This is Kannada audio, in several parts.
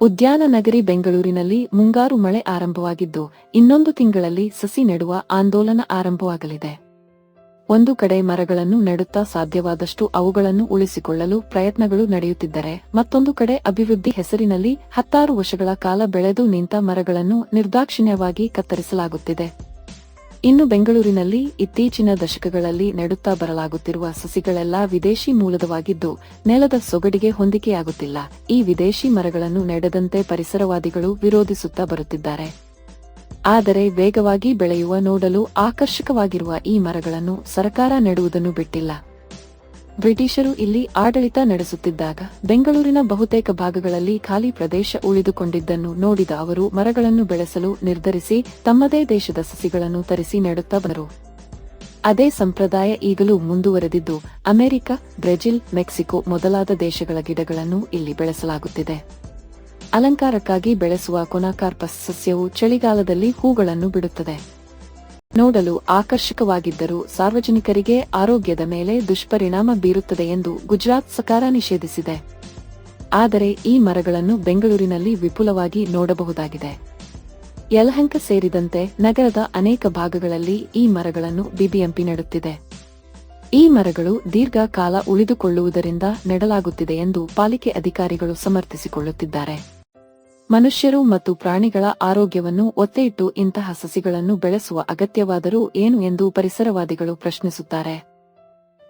ಉದ್ಯಾನ ನಗರಿ ಬೆಂಗಳೂರಿನಲ್ಲಿ ಮುಂಗಾರು ಮಳೆ ಆರಂಭವಾಗಿದ್ದು, ಇನ್ನೊಂದು ತಿಂಗಳಲ್ಲಿ ಸಸಿ ನೆಡುವ ಆಂದೋಲನ ಆರಂಭವಾಗಲಿದೆ. ಒಂದು ಕಡೆ ಮರಗಳನ್ನು ನೆಡುತ್ತಾ ಸಾಧ್ಯವಾದಷ್ಟು ಅವುಗಳನ್ನು ಉಳಿಸಿಕೊಳ್ಳಲು ಪ್ರಯತ್ನಗಳು ನಡೆಯುತ್ತಿದ್ದರೆ, ಮತ್ತೊಂದು ಕಡೆ ಅಭಿವೃದ್ಧಿ ಹೆಸರಿನಲ್ಲಿ ಹತ್ತಾರು ವರ್ಷಗಳ ಕಾಲ ಬೆಳೆದು ನಿಂತ ಮರಗಳನ್ನು ನಿರ್ದಾಕ್ಷಿಣ್ಯವಾಗಿ ಕತ್ತರಿಸಲಾಗುತ್ತಿದೆ. ಇನ್ನು ಬೆಂಗಳೂರಿನಲ್ಲಿ ಇತ್ತೀಚಿನ ದಶಕಗಳಲ್ಲಿ ನೆಡುತ್ತಾ ಬರಲಾಗುತ್ತಿರುವ ಸಸಿಗಳೆಲ್ಲ ವಿದೇಶಿ ಮೂಲದವಾಗಿದ್ದು ನೆಲದ ಸೊಗಡಿಗೆ ಹೊಂದಿಕೆಯಾಗುತ್ತಿಲ್ಲ. ಈ ವಿದೇಶಿ ಮರಗಳನ್ನು ನೆಡದಂತೆ ಪರಿಸರವಾದಿಗಳು ವಿರೋಧಿಸುತ್ತಾ ಬರುತ್ತಿದ್ದಾರೆ. ಆದರೆ ವೇಗವಾಗಿ ಬೆಳೆಯುವ ನೋಡಲು ಆಕರ್ಷಕವಾಗಿರುವ ಈ ಮರಗಳನ್ನು ಸರ್ಕಾರ ನೆಡುವುದನ್ನು ಬಿಟ್ಟಿಲ್ಲ. ಬ್ರಿಟಿಷರು ಇಲ್ಲಿ ಆಡಳಿತ ನಡೆಸುತ್ತಿದ್ದಾಗ ಬೆಂಗಳೂರಿನ ಬಹುತೇಕ ಭಾಗಗಳಲ್ಲಿ ಖಾಲಿ ಪ್ರದೇಶ ಉಳಿದುಕೊಂಡಿದ್ದನ್ನು ನೋಡಿದ ಅವರು, ಮರಗಳನ್ನು ಬೆಳೆಸಲು ನಿರ್ಧರಿಸಿ ತಮ್ಮದೇ ದೇಶದ ಸಸಿಗಳನ್ನು ತರಿಸಿ ನೆಡುತ್ತಾ ಬಂದರು. ಅದೇ ಸಂಪ್ರದಾಯ ಈಗಲೂ ಮುಂದುವರೆದಿದ್ದು, ಅಮೆರಿಕ, ಬ್ರೆಜಿಲ್, ಮೆಕ್ಸಿಕೋ ಮೊದಲಾದ ದೇಶಗಳ ಗಿಡಗಳನ್ನು ಇಲ್ಲಿ ಬೆಳೆಸಲಾಗುತ್ತಿದೆ. ಅಲಂಕಾರಕ್ಕಾಗಿ ಬೆಳೆಸುವ ಕೊನಾಕಾರ್ಪಸ್ ಸಸ್ಯವು ಚಳಿಗಾಲದಲ್ಲಿ ಹೂಗಳನ್ನು ಬಿಡುತ್ತದೆ. ನೋಡಲು ಆಕರ್ಷಕವಾಗಿದ್ದರೂ ಸಾರ್ವಜನಿಕರಿಗೆ ಆರೋಗ್ಯದ ಮೇಲೆ ದುಷ್ಪರಿಣಾಮ ಬೀರುತ್ತದೆ ಎಂದು ಗುಜರಾತ್ ಸರ್ಕಾರ ನಿಷೇಧಿಸಿದೆ. ಆದರೆ ಈ ಮರಗಳನ್ನು ಬೆಂಗಳೂರಿನಲ್ಲಿ ವಿಪುಲವಾಗಿ ನೋಡಬಹುದಾಗಿದೆ. ಯಲಹಂಕ ಸೇರಿದಂತೆ ನಗರದ ಅನೇಕ ಭಾಗಗಳಲ್ಲಿ ಈ ಮರಗಳನ್ನು ಬಿಬಿಎಂಪಿ ನೆಡುತ್ತಿದೆ. ಈ ಮರಗಳು ದೀರ್ಘಕಾಲ ಉಳಿದುಕೊಳ್ಳುವುದರಿಂದ ನೆಡಲಾಗುತ್ತಿದೆ ಎಂದು ಪಾಲಿಕೆ ಅಧಿಕಾರಿಗಳು ಸಮರ್ಥಿಸಿಕೊಳ್ಳುತ್ತಿದ್ದಾರೆ. ಮನುಷ್ಯರು ಮತ್ತು ಪ್ರಾಣಿಗಳ ಆರೋಗ್ಯವನ್ನು ಒತ್ತೆಯಿಟ್ಟು ಇಂತಹ ಸಸಿಗಳನ್ನು ಬೆಳೆಸುವ ಅಗತ್ಯವಾದರೂ ಏನು ಎಂದು ಪರಿಸರವಾದಿಗಳು ಪ್ರಶ್ನಿಸುತ್ತಾರೆ.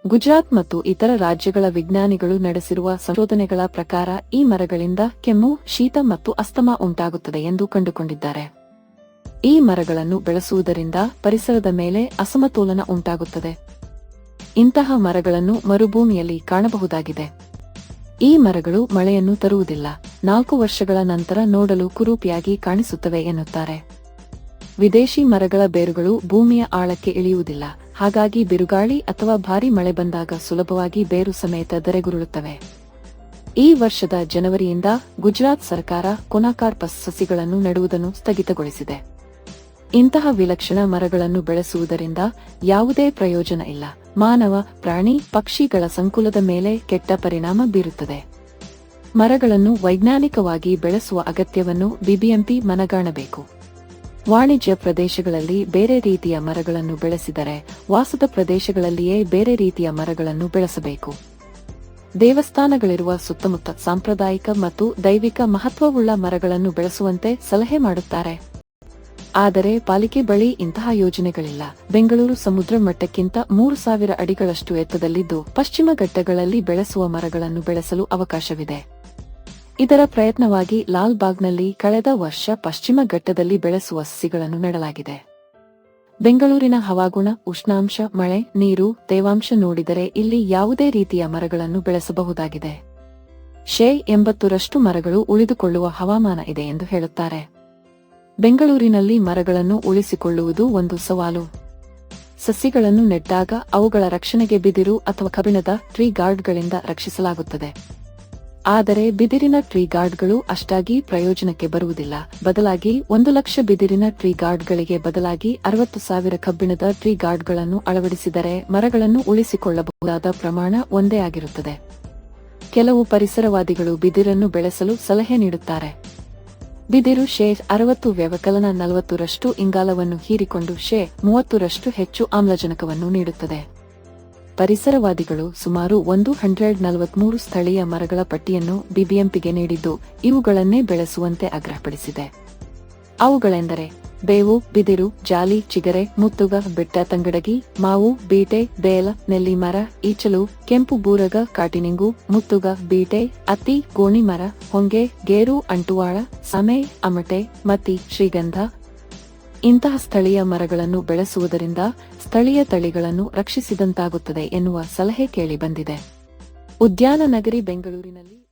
ಗುಜರಾತ್ ಮತ್ತು ಇತರ ರಾಜ್ಯಗಳ ವಿಜ್ಞಾನಿಗಳು ನಡೆಸಿರುವ ಸಂಶೋಧನೆಗಳ ಪ್ರಕಾರ ಈ ಮರಗಳಿಂದ ಕೆಮ್ಮು, ಶೀತ ಮತ್ತು ಅಸ್ತಮಾ ಉಂಟಾಗುತ್ತದೆ ಎಂದು ಕಂಡುಕೊಂಡಿದ್ದಾರೆ. ಈ ಮರಗಳನ್ನು ಬೆಳೆಸುವುದರಿಂದ ಪರಿಸರದ ಮೇಲೆ ಅಸಮತೋಲನ ಉಂಟಾಗುತ್ತದೆ. ಇಂತಹ ಮರಗಳನ್ನು ಮರುಭೂಮಿಯಲ್ಲಿ ಕಾಣಬಹುದಾಗಿದೆ. ಈ ಮರಗಳು ಮಳೆಯನ್ನು ತರುವುದಿಲ್ಲ. ನಾಲ್ಕು ವರ್ಷಗಳ ನಂತರ ನೋಡಲು ಕುರೂಪಿಯಾಗಿ ಕಾಣಿಸುತ್ತವೆ ಎನ್ನುತ್ತಾರೆ. ವಿದೇಶಿ ಮರಗಳ ಬೇರುಗಳು ಭೂಮಿಯ ಆಳಕ್ಕೆ ಇಳಿಯುವುದಿಲ್ಲ. ಹಾಗಾಗಿ ಬಿರುಗಾಳಿ ಅಥವಾ ಭಾರಿ ಮಳೆ ಬಂದಾಗ ಸುಲಭವಾಗಿ ಬೇರು ಸಮೇತ ದರೆಗುರುಳುತ್ತವೆ. ಈ ವರ್ಷದ ಜನವರಿಯಿಂದ ಗುಜರಾತ್ ಸರ್ಕಾರ ಕೊನಾಕಾರ್ಪಸ್ ಸಸಿಗಳನ್ನು ನೆಡುವುದನ್ನು ಸ್ಥಗಿತಗೊಳಿಸಿದೆ. ಇಂತಹ ವಿಲಕ್ಷಣ ಮರಗಳನ್ನು ಬೆಳೆಸುವುದರಿಂದ ಯಾವುದೇ ಪ್ರಯೋಜನ ಇಲ್ಲ. ಮಾನವ, ಪ್ರಾಣಿ, ಪಕ್ಷಿಗಳ ಸಂಕುಲದ ಮೇಲೆ ಕೆಟ್ಟ ಪರಿಣಾಮ ಬೀರುತ್ತದೆ. ಮರಗಳನ್ನು ವೈಜ್ಞಾನಿಕವಾಗಿ ಬೆಳೆಸುವ ಅಗತ್ಯವನ್ನು ಬಿಬಿಎಂಪಿ ಮನಗಾಣಬೇಕು. ವಾಣಿಜ್ಯ ಪ್ರದೇಶಗಳಲ್ಲಿ ಬೇರೆ ರೀತಿಯ ಮರಗಳನ್ನು ಬೆಳೆಸಿದರೆ ವಾಸದ ಪ್ರದೇಶಗಳಲ್ಲಿಯೇ ಬೇರೆ ರೀತಿಯ ಮರಗಳನ್ನು ಬೆಳೆಸಬೇಕು. ದೇವಸ್ಥಾನಗಳಿರುವ ಸುತ್ತಮುತ್ತ ಸಾಂಪ್ರದಾಯಿಕ ಮತ್ತು ದೈವಿಕ ಮಹತ್ವವುಳ್ಳ ಮರಗಳನ್ನು ಬೆಳೆಸುವಂತೆ ಸಲಹೆ ಮಾಡುತ್ತಾರೆ. ಆದರೆ ಪಾಲಿಕೆ ಬಳಿ ಇಂತಹ ಯೋಜನೆಗಳಿಲ್ಲ. ಬೆಂಗಳೂರು ಸಮುದ್ರ ಮಟ್ಟಕ್ಕಿಂತ ಮೂರು ಸಾವಿರ ಅಡಿಗಳಷ್ಟು ಎತ್ತದಲ್ಲಿದ್ದು ಪಶ್ಚಿಮ ಘಟ್ಟಗಳಲ್ಲಿ ಬೆಳೆಸುವ ಮರಗಳನ್ನು ಬೆಳೆಸಲು ಅವಕಾಶವಿದೆ. ಇದರ ಪ್ರಯತ್ನವಾಗಿ ಲಾಲ್ ಬಾಗ್ನಲ್ಲಿ ಕಳೆದ ವರ್ಷ ಪಶ್ಚಿಮ ಘಟ್ಟದಲ್ಲಿ ಬೆಳೆಸುವ ಸಸಿಗಳನ್ನು ನೆಡಲಾಗಿದೆ. ಬೆಂಗಳೂರಿನ ಹವಾಗುಣ, ಉಷ್ಣಾಂಶ, ಮಳೆ, ನೀರು, ತೇವಾಂಶ ನೋಡಿದರೆ ಇಲ್ಲಿ ಯಾವುದೇ ರೀತಿಯ ಮರಗಳನ್ನು ಬೆಳೆಸಬಹುದಾಗಿದೆ. ಶೇ ಎಂಬತ್ತರಷ್ಟು ಮರಗಳು ಉಳಿದುಕೊಳ್ಳುವ ಹವಾಮಾನ ಇದೆ ಎಂದು ಹೇಳುತ್ತಾರೆ. ಬೆಂಗಳೂರಿನಲ್ಲಿ ಮರಗಳನ್ನು ಉಳಿಸಿಕೊಳ್ಳುವುದು ಒಂದು ಸವಾಲು. ಸಸಿಗಳನ್ನು ನೆಟ್ಟಾಗ ಅವುಗಳ ರಕ್ಷಣೆಗೆ ಬಿದಿರು ಅಥವಾ ಕಬ್ಬಿಣದ ಟ್ರೀ ಗಾರ್ಡ್ಗಳಿಂದ ರಕ್ಷಿಸಲಾಗುತ್ತದೆ. ಆದರೆ ಬಿದಿರಿನ ಟ್ರೀ ಗಾರ್ಡ್ಗಳು ಅಷ್ಟಾಗಿ ಪ್ರಯೋಜನಕ್ಕೆ ಬರುವುದಿಲ್ಲ. ಬದಲಾಗಿ ಒಂದು ಲಕ್ಷ ಬಿದಿರಿನ ಟ್ರೀ ಗಾರ್ಡ್ಗಳಿಗೆ ಬದಲಾಗಿ ಅರವತ್ತು ಸಾವಿರ ಕಬ್ಬಿಣದ ಟ್ರೀ ಗಾರ್ಡ್ಗಳನ್ನು ಅಳವಡಿಸಿದರೆ ಮರಗಳನ್ನು ಉಳಿಸಿಕೊಳ್ಳಬಹುದಾದ ಪ್ರಮಾಣ ಒಂದೇ ಆಗಿರುತ್ತದೆ. ಕೆಲವು ಪರಿಸರವಾದಿಗಳು ಬಿದಿರನ್ನು ಬೆಳೆಸಲು ಸಲಹೆ ನೀಡುತ್ತಾರೆ. ಬಿದಿರು ಶೇ ಅರವತ್ತು ವ್ಯವಕಲನ ನಲವತ್ತರಷ್ಟು ಇಂಗಾಲವನ್ನು ಹೀರಿಕೊಂಡು ಶೇ ಮೂವತ್ತರಷ್ಟು ಹೆಚ್ಚು ಆಮ್ಲಜನಕವನ್ನು ನೀಡುತ್ತದೆ. ಪರಿಸರವಾದಿಗಳು ಸುಮಾರು ಒಂದು ಹಂಡ್ರೆಡ್ ನಲವತ್ಮೂರು ಸ್ಥಳೀಯ ಮರಗಳ ಪಟ್ಟಿಯನ್ನು ಬಿಬಿಎಂಪಿಗೆ ನೀಡಿದ್ದು, ಇವುಗಳನ್ನೇ ಬೆಳೆಸುವಂತೆ ಆಗ್ರಹಪಡಿಸಿದೆ. ಅವುಗಳೆಂದರೆ, ಬೇವು, ಬಿದಿರು, ಜಾಲಿ, ಚಿಗರೆ, ಮುತ್ತುಗ, ಬೆಟ್ಟ, ತಂಗಡಗಿ, ಮಾವು, ಬೀಟೆ, ಬೇಲ ನೆಲ್ಲಿ ಮರ ಈಚಲು, ಕೆಂಪು ಬೂರಗ, ಕಾಟಿನಿಂಗು, ಮುತ್ತುಗ, ಬೀಟೆ, ಅತ್ತಿ ಗೋಣಿ ಮರ ಹೊಂಗೆ, ಗೇರು, ಅಂಟುವಾಳ, ಸಮೆ, ಅಮಟೆ, ಮತ್ತಿ, ಶ್ರೀಗಂಧ ಇಂತಹ ಸ್ಥಳೀಯ ಮರಗಳನ್ನು ಬೆಳೆಸುವುದರಿಂದ ಸ್ಥಳೀಯ ತಳಿಗಳನ್ನು ರಕ್ಷಿಸಿದಂತಾಗುತ್ತದೆ ಎನ್ನುವ ಸಲಹೆ ಕೇಳಿಬಂದಿದೆ ಉದ್ಯಾನ ನಗರಿ ಬೆಂಗಳೂರಿನಲ್ಲಿ